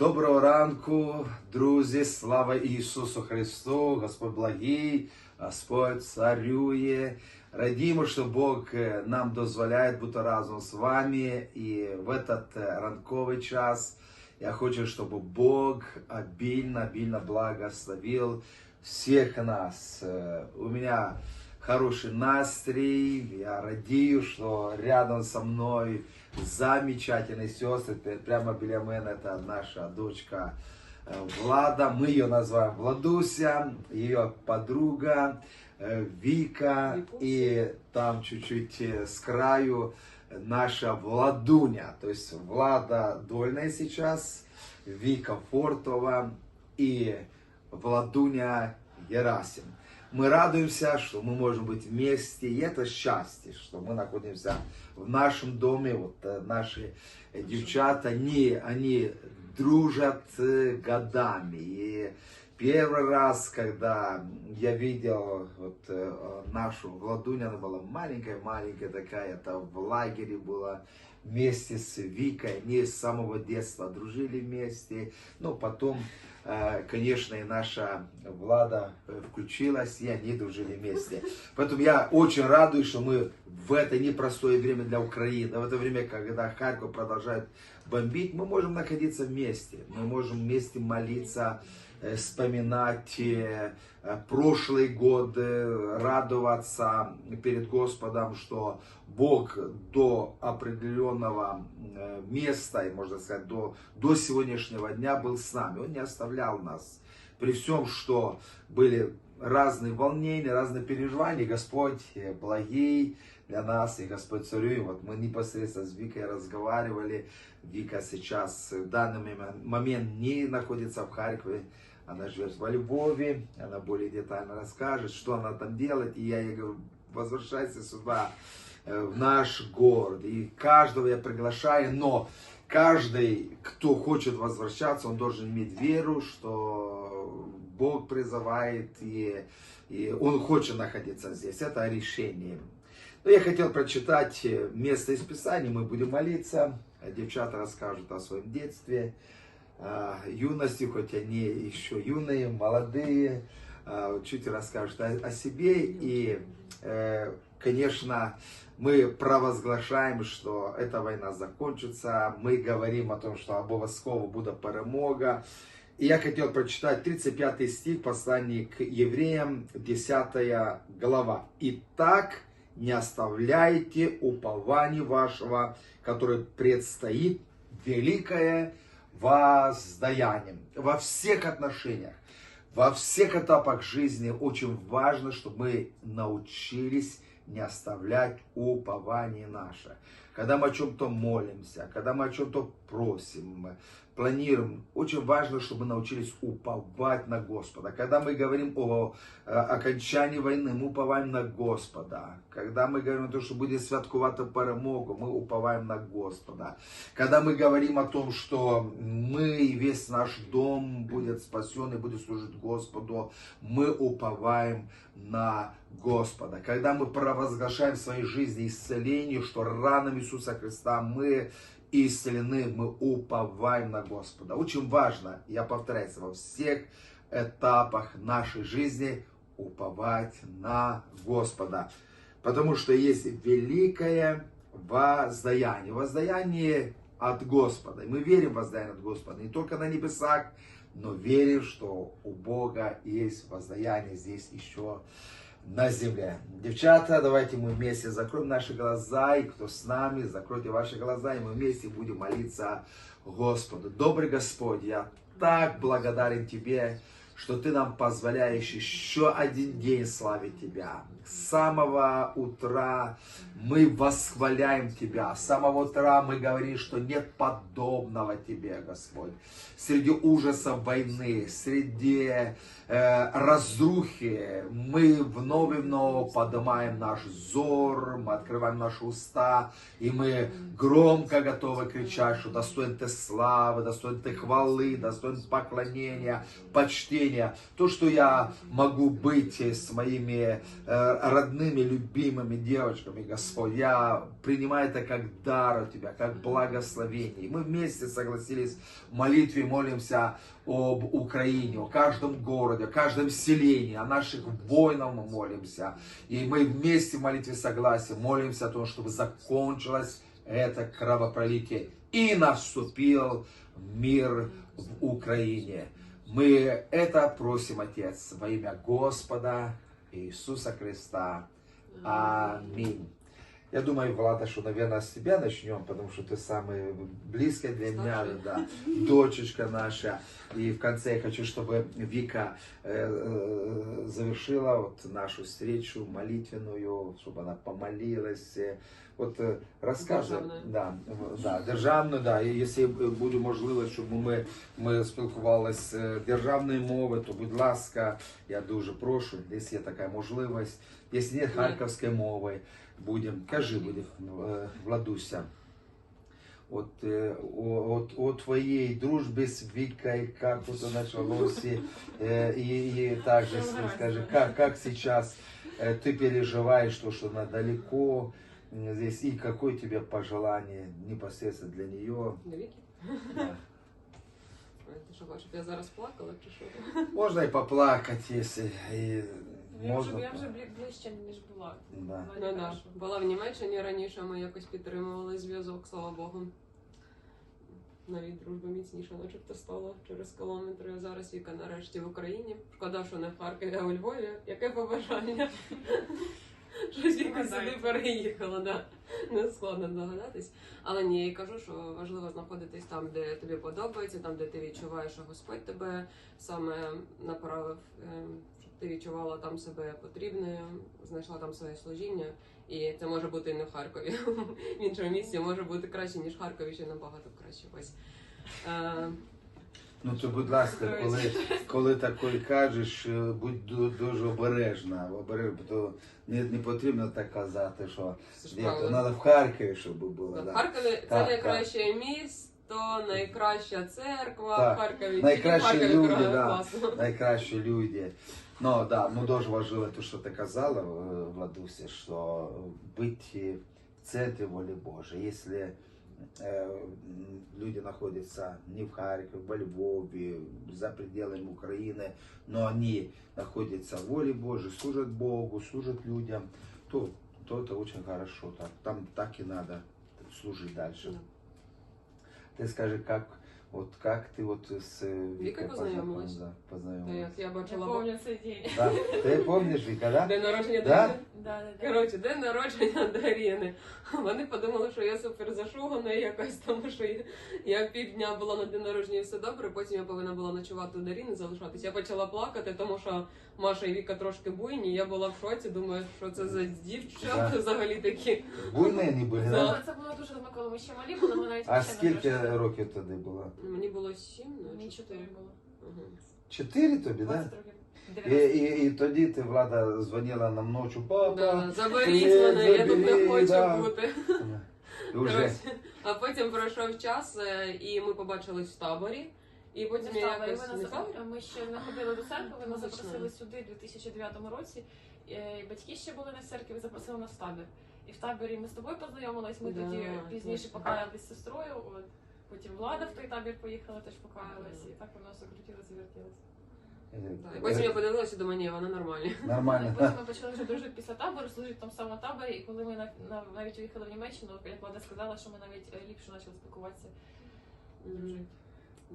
Доброго ранку, друзі, слава Ісусу Христу, Господь благий, Господь царює. Радіємо, що Бог е, нам дозволяє бути разом з вами. І в этот е, ранковий час я хочу, щоб Бог обильно, обильно благословил всех нас. Э, У меня хороший настрой, я радію, что рядом со мной замечательные сестры, П- прямо біля мене это наша дочка э, Влада, мы ее называем Владуся, ее подруга э, Вика, и там чуть-чуть э, с краю наша Владуня, то есть Влада Дольная сейчас, Вика Фортова и Владуня Герасим. Мы радуемся, что мы можем быть вместе, и это счастье, что мы находимся в нашем доме. Вот э, наши э, девчата, они, они дружат э, годами. И первый раз, когда я видел вот нашу Владуню, она была маленькая-маленькая такая, это в лагере была вместе с Викой, они с самого детства дружили вместе. Ну, потом, конечно, и наша Влада э, включилась, и они дружили вместе. Поэтому я очень радуюсь, что мы в это непростое время для Украины, в это время, когда Харьков продолжает бомбить, мы можем находиться вместе, мы можем вместе молиться, э, вспоминать э, э, прошлые годы, радоваться перед Господом, что Бог до определенного э, места, и можно сказать, до, до сегодняшнего дня был с нами. Он не оставлял нас. При всем, что были разные волнения, разные переживания, Господь э, благий для нас, и Господь царю. Вот мы непосредственно с Викой разговаривали. Вика сейчас в данный момен- момент не находится в Харькове, она живет во Львове, она более детально расскажет, что она там делает. И я ей говорю, возвращайся сюда, э, в наш город. И каждого я приглашаю, но каждый, кто хочет возвращаться, он должен иметь веру, что Бог призывает, и, и он хочет находиться здесь. Это решение. Но я хотел прочитать место из Писания, мы будем молиться. Девчата расскажут о своем детстве, а, юности, хоть они еще юные, молодые, а, чуть расскажут о, себе. И, э, конечно, мы провозглашаем, что эта война закончится. Мы говорим о том, что обов'язково буде перемога. И я хотел прочитать 35 стих послания к евреям, 10 глава. «Итак, не оставляйте упования вашего, которое предстоит великое воздаяние». Во всех отношениях, во всех этапах жизни очень важно, чтобы мы научились не оставлять упование наше. Когда мы о чем-то молимся, когда мы о чем-то просим, планируем, очень важно, чтобы мы научились уповать на Господа. Когда мы говорим о э, окончании войны, мы уповаем на Господа. Когда мы говорим о том, что будет святкувати перемогу, мы уповаем на Господа. Когда мы говорим о том, что мы и весь наш дом будет спасен и будет служить Господу, мы уповаем на Господа. Когда мы провозглашаем в своей жизни исцеление, что ранами Иисуса Христа мы исцелены, мы уповаем на Господа. Очень важно, я повторяюсь, во всех этапах нашей жизни уповать на Господа. Потому что есть великое воздаяние. Воздаяние от Господа. И мы верим в воздаяние от Господа. Не только на небесах, но верим, что у Бога есть воздаяние здесь еще на земле. Девчата, давайте мы вместе закроем наши глаза, и кто с нами, закройте ваши глаза, и мы вместе будем молиться Господу. Добрый Господь, я так благодарен Тебе, что Ты нам позволяешь еще один день славить Тебя. С самого утра мы восхваляем Тебя. С самого утра мы говорим, что нет подобного Тебе, Господь. Среди ужасов войны, среди э, разрухи мы вновь и вновь поднимаем наш взор, мы открываем наши уста, и мы громко готовы кричать, что достоин Ты славы, достоин Ты хвалы, достоин поклонения, почтения то, что я могу быть с моими э, родными, любимыми девочками, Господь. Я принимаю это как дар от Тебя, как благословение. И мы вместе согласились в молитве, молимся об Украине, о каждом городе, о каждом селении, о наших воинах мы молимся. И мы вместе в молитве согласия молимся о том, чтобы закончилось это кровопролитие и наступил мир в Украине. Мы это просим, Отец, во имя Господа Иисуса Христа. Аминь. Я думаю, Влада, что, наверное, с тебя начнем, потому что ты самый близкий для меня, да, дочечка наша. И в конце я хочу, чтобы Вика э, э, завершила вот нашу встречу молитвенную, чтобы она помолилась Э, Вот э, рассказывай. Державною. Да, в- да, державною, да. І якщо буде можливість, щоб ми, ми спілкувалися е, державною мовою, то будь ласка, я дуже прошу, якщо є така можливість. Якщо нет харківської мови, будемо, кажи, буде е, Владуся. От, е, о, от, о твоей дружбе с Викой, как это началось, и, э, и, и также с- скажи, как, как сейчас э, ты переживаешь то, что она далеко м, здесь, и какое тебе пожелание непосредственно для нее. До Віки? Да. Ой, Ти що хочеш, щоб я зараз плакала чи що? Можно и поплакать, если и Ну, Я вже, можно. я вже блі- ближче, ніж була. Да. Ваня Ну да. каже. Була в Німеччині раніше, ми якось підтримували зв'язок, слава Богу. Навіть дружба міцніша, начебто стала через кілометри. А зараз Віка нарешті в Україні. Шкода, що не в Харкові, а у Львові. Яке побажання? Щось Віка сюди переїхала, да. Не складно здогадатись. Але ні, я кажу, що важливо знаходитись там, де тобі подобається, там, де ти відчуваєш, що Господь тебе саме направив, ем, щоб ти відчувала там себе потрібною, знайшла там своє служіння. І це може бути і не в Харкові. В іншому місці може бути краще, ніж в Харкові, ще набагато краще. Ось. Ну то, будь ласка, коли, коли такої кажеш, е, будь дуже обережна, обережна, то не, не потрібно так казати, що треба в Харкові, щоб було. В Харкові це Так, найкраще місто, найкраща церква Так. в Харкові. Найкращі Харкові люди, да. Найкращі люди. Ну да, ну дуже важливо те, що ти казала, е, Владуся, що бути в центрі волі Божої. Якщо люди знаходяться не в Харкові, во Львові, за пределами України, но они находятся в воле Божьей, служат Богу, служат людям, то, то это очень хорошо. Так, там так и надо служить дальше. Да. Ты скажи, как, вот как ты вот с э, Викой познайомилась? Да, Та познайомилась. як я Я бачила пам'ятаю цей день. Да. Ты помнишь, Вика, да? день народження Да? Дарини. Да, да, да. Коротше, день народження Дарини. Вони подумали, що я супер зашугана якась, тому що я, я півдня була на день народження і все добре. Потім я повинна була ночувати у Даріни, залишатись. Я почала плакати, тому що Маша і Віка трошки буйні. Я була в шоці, думаю, що це за дівчата Да. взагалі такі. Буйные они были, да? Ну, Це було дуже давно, коли ми ще малі були, ми навіть А ще не скільки трошки- років тоді було? Мені було сім, Мені чотири було. Ага. Чотири тобі, да? 20 років. І, і, і тоді ти, Влада, дзвонила нам ночі, папа. Да, заберіть мене, я тут не забери, хочу да. бути. Коротше, А потім пройшов час, е, і ми побачились в таборі. І потім Ми я в таборі, якось ми, не на в таборі? заборі, ми ще не ходили до церкви, ми запросили сюди у 2009 році. Е, і Батьки ще були на церкві, запросили нас в табір. І в таборі ми з тобою познайомились, ми Да, тоді пізніше точно. покаялись з сестрою. От. Потім влада в той табір поїхала, теж покаялась, і так воно все завертілося. вертілося. Да, І потім я подивилася, до ні, вона нормальна. Нормально. Потім ми почали вже дружити після табору, служити в тому самому таборі, і коли ми на, на- навіть уїхали в Німеччину, як влада сказала, що ми навіть е, ліпше почали спілкуватися. дружити.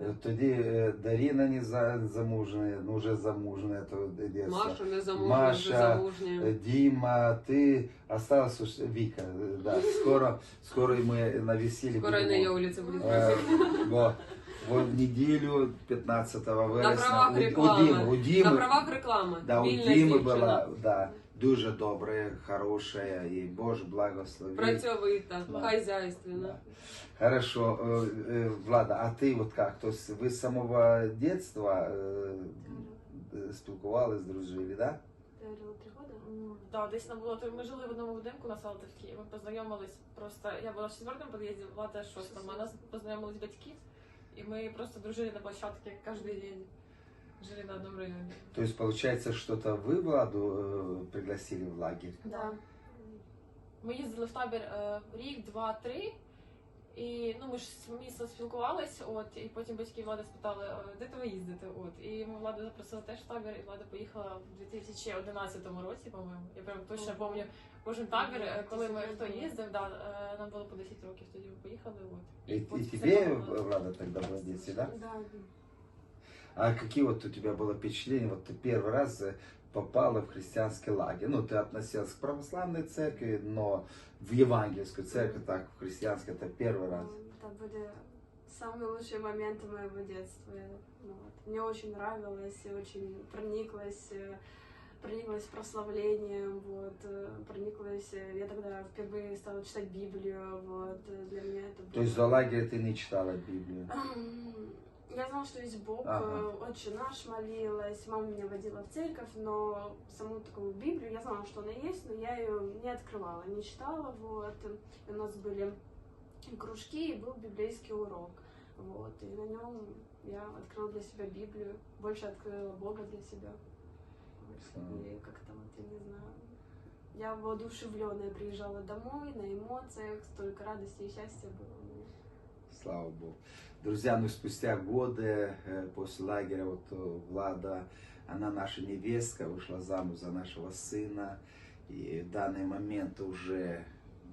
Е, Тоді е, Даріна не за, замужня, ну вже замужня, то йдеться. Маша не замужня, Маша, вже замужня. Е, Діма, ти осталась уж Віка. е, Да. Скоро, скоро і ми на весіллі Скоро і на будемо. її вулиці буде. Е, бо, бо в неділю 15 вересня правах у, у реклами. Діми, у На Діми, правах реклами. да, у Вільна Діми дівчина. була да, дуже добра, хороша, і Боже благослови. Працьовита, Да. хазяйственна. Да. Хорошо, э, э, Влада, а ты вот как? То есть вы с самого детства э, э, спілкувались, дружили, да? М, Да, десь нам було. то Ми жили в одному будинку на Салтівці, і ми познайомились просто. Я була в четвертому під'їзді, влада в шостому. А нас познайомились батьки, і ми просто дружили на площадці кожен день. жили на одном районе. То есть получается, что-то вы Владу э, пригласили в лагерь? Да. Ми їздили в табір е, рік, два, три. І ну ми ж місто спілкувались, от і потім батьки влади спитали, «Е, де то ви їздите? От і ми владу запросили теж в табір, і влада поїхала в 2011 році, по-моєму. Я прям точно Ого. пам'ятаю кожен табір, е, коли ми Це хто було. їздив, да, е, нам було по 10 років, тоді ми поїхали. От И, и потім все тебе, було- Влада, тогда было 10, да? Да. А какие вот у тебя было впечатления? Вот ты первый раз э, попала в христианский лагерь. Ну, ты относилась к православной церкви, но в евангельскую церковь, так, в христианской, это первый раз. Это были самые лучшие моменты моего детства. Ну, вот. Мне очень нравилось и очень прониклась, э, прониклась прославлением, вот, э, прониклась, э, я тогда впервые стала читать Библию, вот, э, для меня это было... То есть до лагеря ты не читала Библию? Я знала, что есть Бог, Ага. э, отче наш молилась, мама меня водила в церковь, но саму такую Библию, я знала, что она есть, но я ее не открывала, не читала, вот. И у нас были кружки, и был библейский урок, вот. И на нем я открыла для себя Библию, больше открыла Бога для себя. И как-то вот, я не знаю, я воодушевленная приезжала домой, на эмоциях, столько радости и счастья было. Слава Богу. Друзья, ну спустя годы э, после лагеря вот э, Влада, она наша невестка, вышла замуж за нашего сына. И в данный момент уже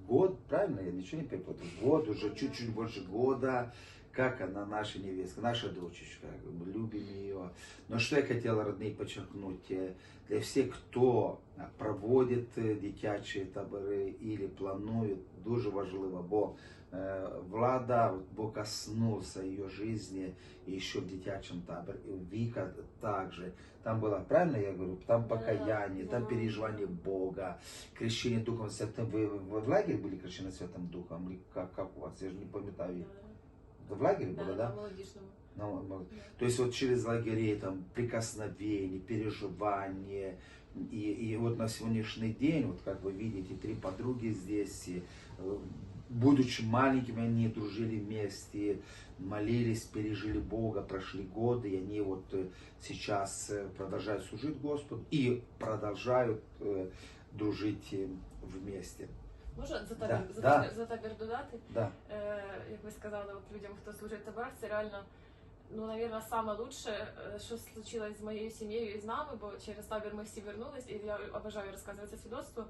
год, правильно, я ничего не перепутал, год, уже чуть-чуть больше года, как она наша невестка, наша дочечка, мы любим ее. Но что я хотел, родные, подчеркнуть, э, для всех, кто проводит дитячі табори или планует, дуже важливо, бо Влада, вот Бог коснулся ее жизни еще в дитячем таборе. Вика также. Там было, правильно я говорю, там покаяние, там да. переживание Бога, крещение Духом Святым. Вы, вы в лагере были крещены Святым Духом? Или как, как у вас? Я же не памятаю. В лагере Да, было, да, да? на молодіжному. Ну, То есть вот через лагерей там прикосновение, переживание. И, и вот на сегодняшний день, вот как вы видите, три подруги здесь, и, э, будучи маленькими, они дружили вместе, молились, пережили Бога, прошли годы, и они вот э, сейчас э, продолжают служить Господу и продолжают э, дружить э, вместе. Можна за Да, табір, за, да. табір, за табір додати? Да. Е, як ви сказали, от людям, хто служить в таборах, це реально, ну, навірно, саме лучше, е, що случилось з моєю сім'єю і з нами, бо через табір ми всі вернулись, і я обожаю розказувати це свідоцтво.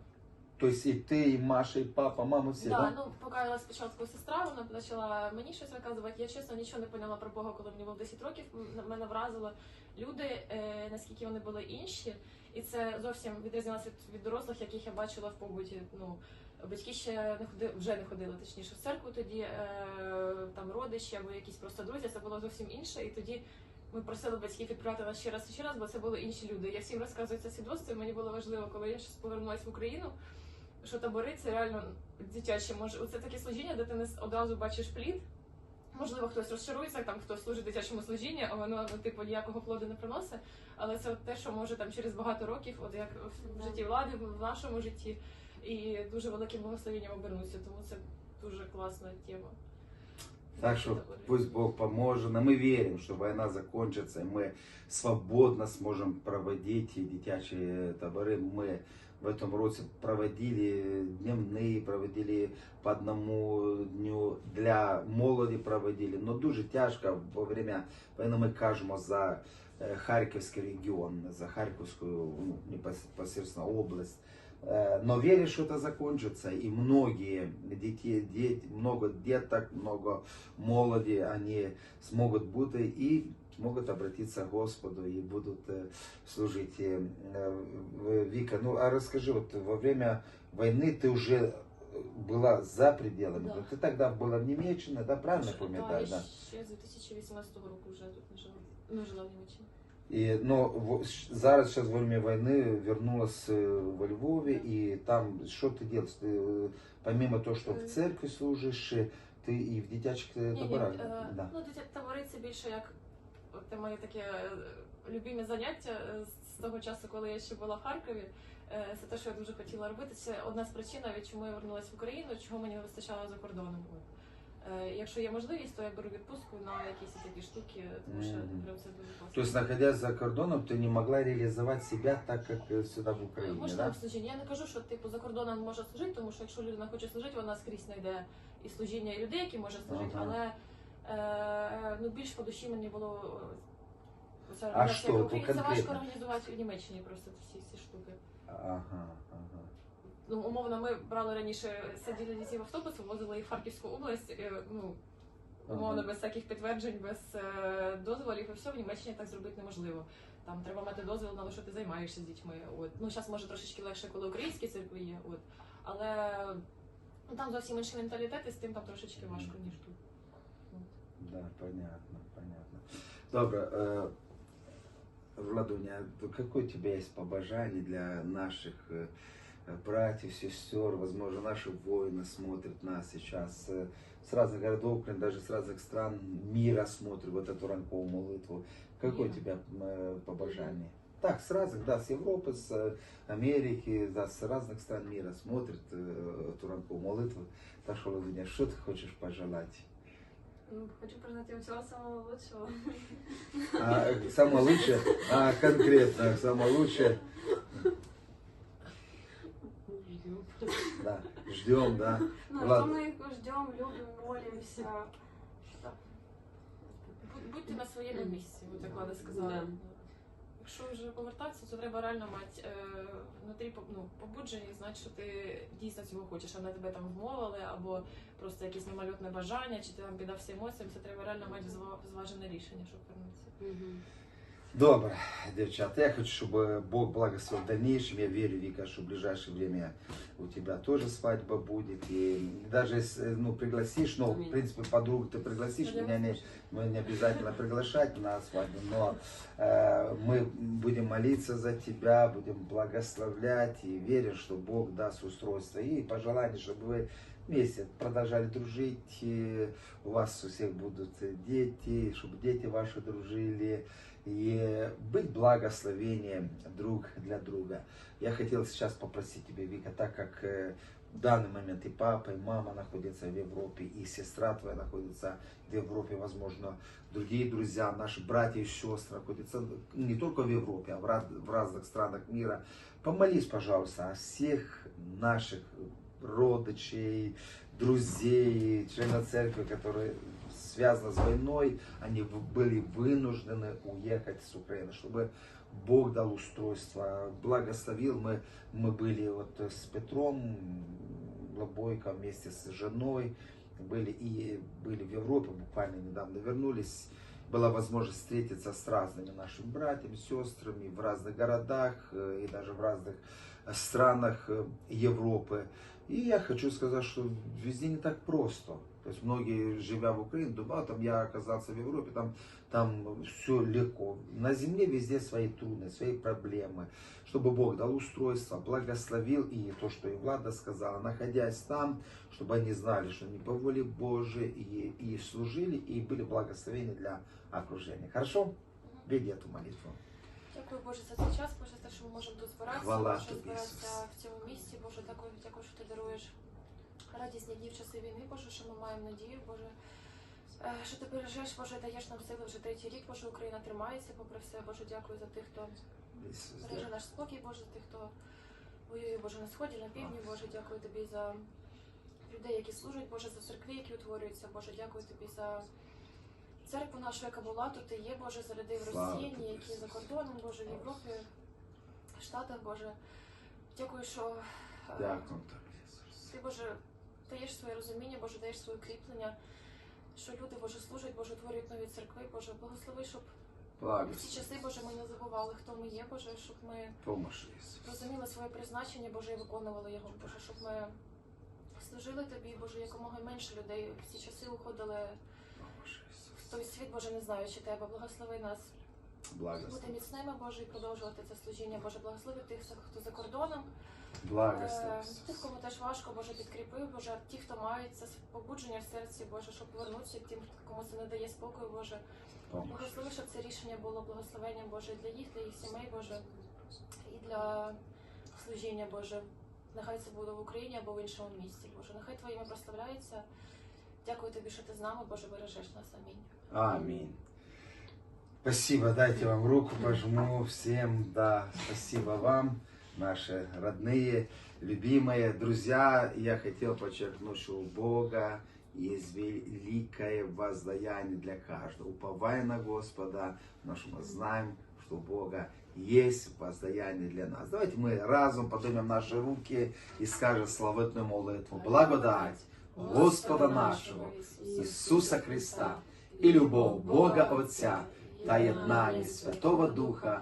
То есть и ты, и Маша, и папа, мама все, да, да? ну покаялась спочатку сестра, вона почала мені щось виказувати. Я чесно нічого не поняла про Бога, коли мені було 10 років. Мене вразило люди, е, наскільки вони були інші, і це зовсім відрізнялося від, від дорослих, яких я бачила в побуті. Ну батьки ще не ходили, вже не ходили, точніше в церкву тоді, е, там родичі або якісь просто друзі. Це було зовсім інше. І тоді ми просили батьків відправити нас ще раз і ще раз, бо це були інші люди. Я всім розказую це свідоцтво. Мені було важливо, коли я щось повернулася в Україну що табори це реально дитяче. Може, це таке служіння, де ти не одразу бачиш плід. Можливо, хтось розчарується, там хтось служить дитячому служінні, а воно ну, типу ніякого плоду не приносить. Але це от те, що може там через багато років, от як в житті влади, в нашому житті, і дуже великим благословенням обернуться. Тому це дуже класна тема. Так что пусть Бог поможет. Но мы верим, что война закончится, и мы свободно сможем проводить и дитячие таборы. Мы в этом році проводили дневные, проводили по одному дню для молоді проводили. Но дуже тяжко во время війни ми кажемо за е, Харківський регіон, за Харківську ну, непосредственно область. Э, Но верю, что это закончится, и многие дети, дети, много деток, много молоди, они смогут быть и смогут обратиться к Господу и будут э, служить. И, э, Вика, ну а расскажи, вот во время войны ты уже была за пределами, Да. ты тогда была в Німеччині, да, правильно Так, пам'ятаю, я да? ще з 2018 року вже тут не жила. Не жила в Німеччині. И, но в- щ- зараз сейчас во время войны вернулась э, во Львове, и там что ты делаешь? Ты, э, помимо того, что в церкви служишь, э, ты и в дитячих э, Ні, ні, таборах? е, Да. ну дитя табори це більше як от те моє таке е, любиме заняття е, з того часу, коли я ще була в Харкові. Е, Це те, що я дуже хотіла робити. Це одна з причин, навіть чому я вернулася в Україну, чого мені не вистачало за кордоном. От. Е, Якщо є можливість, то я беру відпустку на якісь такі штуки, тому що Мгм. прям це дуже класно. То есть, находясь за кордоном, ты не могла реализовать себя так, как э, сюда в Украине, Можливо, да? служіння. Я не кажу, що типу за кордоном може служити, тому що якщо людина хоче служити, вона скрізь знайде і служіння, і людей, які може служити, Ага. але е, ну, більш по душі мені було е, це А організація що, в то Україні. Це важко конкретно? організувати в Німеччині просто всі ці штуки. Ага, ага. Ну, умовно, ми брали раніше садили дітей в автобус, вивозили їх в Харківську область. е, Ну, умовно, без всяких підтверджень, без е, дозволів і все, в Німеччині так зробити неможливо. Там треба мати дозвіл на те, що ти займаєшся з дітьми. От. Ну, зараз може трошечки легше, коли українські церкви є. От. Але ну, там зовсім інший менталітет, і з тим там трошечки важко, ніж тут. Да, понятно, понятно. Добре, э, Владуня, какое у тебя есть побожание для наших э, братьев, сестер, возможно, наши воины смотрят нас сейчас э, с разных городов, даже с разных стран мира смотрят вот эту ранковую молитву. Какое у тебя э, побожание? Так, с разных, да, с Европы, с э, Америки, да, с разных стран мира смотрят э, эту ранковую молитву. Так что, Владуня, что ты хочешь пожелать? Ну, хочу пожелать им всего самого лучшего. А, э, самое лучшее, а конкретно самое лучшее, да, ждем, да. Ну, что Ладно. мы их ждем, любим, молимся. Будьте на своєму місці, от як Влада сказала. Да. Якщо вже повертатися, то треба реально мати е, внутрі ну, побудження і знати, що ти дійсно цього хочеш, а не тебе там вмовили, або просто якесь мимольотне бажання, чи ти там піддався емоціям. Це треба реально мати зважене рішення, щоб вернутися. Добро, девчата, я хочу, чтобы Бог благословил в дальнейшем. Я верю, Вика, что в ближайшее время у тебя тоже свадьба будет. И даже если ну, пригласишь, ну, в принципе, подругу ты пригласишь, меня не, не обязательно приглашать на свадьбу, но э, мы будем молиться за тебя, будем благословлять и верим, что Бог даст устройство. И пожелание, чтобы вы вместе продолжали дружить, у вас у всех будут дети, чтобы дети ваши дружили, и быть благословением друг для друга. Я хотел сейчас попросить тебя, Вика, так как э, в данный момент и папа, и мама находятся в Европе, и сестра твоя находится в Европе, возможно, другие друзья, наши братья и сестры находятся не только в Европе, а в, раз- в разных странах мира. Помолись, пожалуйста, о всех наших родичей, друзей, членов церкви, которые связаны с войной, они были вынуждены уехать с Украины, чтобы Бог дал устройство, благословил. Мы, мы были вот с Петром Лобойко вместе с женой, были и были в Европе, буквально недавно вернулись. Была возможность встретиться с разными нашими братьями, сестрами в разных городах э, и даже в разных странах э, Европы. И я хочу сказать, что везде не так просто. То есть многие, живя в Украине, думают, «А, там я оказался в Европе, там, там все легко. На земле везде свои трудности, свои проблемы. Чтобы Бог дал устройство, благословил и то, что и Влада сказала, находясь там, чтобы они знали, что они по воле Божией и, и служили, и были благословения для окружения. Хорошо? Веди эту молитву. Дякую Боже за цей час, Боже, за те, що ми можемо тут збиратися, Хвала Боже, тобі, збиратися Ісус. в цьому місці. Боже, дякую, дякую, що ти даруєш радісні дні в часи війни, Боже, що ми маємо надію, Боже. е, Що ти бережеш, Боже, даєш нам сили вже третій рік, Боже, Україна тримається попри все. Боже, дякую за тих, хто береже наш спокій, Боже, за тих, хто воює, Боже, на сході, на півдні, Боже, дякую тобі за людей, які служать, Боже, за церкви, які утворюються, Боже, дякую тобі за церкву нашу, яка була тут і є, Боже, за людей в Росії, які за кордоном, Боже, в Європі, в Штатах, Боже. Дякую, що е, Дякую ти, Боже, даєш своє розуміння, Боже, даєш своє кріплення, що люди, Боже, служать, Боже, творюють нові церкви, Боже, благослови, щоб в ці часи, Боже, ми не забували, хто ми є, Боже, щоб ми розуміли своє призначення, Боже, і виконували його, Боже, щоб ми служили тобі, Боже, якомога менше людей в ці часи уходили в той світ, Боже, не знаючи тебе. Благослови нас. Бути міцними, Боже, і продовжувати це служіння. Боже, благослови тих, хто за кордоном, Благослови, Е, тих, кому теж важко, Боже, підкріпив, Боже, ті, хто мають це побудження в серці, Боже, щоб повернутися тим, кому це не дає спокою, Боже. Благослови, щоб це рішення було благословенням, Боже, для їх, для їх сімей, Боже, і для служіння, Боже. Нехай це буде в Україні або в іншому місці, Боже. Нехай Твоє ім'я прославляється. Дякую тобі, що ти з нами, Боже, бережеш нас. Амінь. Аминь. Спасибо, дайте вам руку пожму всем, да, спасибо вам, наши родные, любимые друзья. Я хотел подчеркнуть, что у Бога есть великое воздаяние для каждого. Уповая на Господа, потому что мы знаем, что у Бога есть воздаяние для нас. Давайте мы разом поднимем наши руки и скажем славетную молитву. Благодать Господа нашего, Ісуса Христа, і любов Бога Отця та єднання Святого Духа,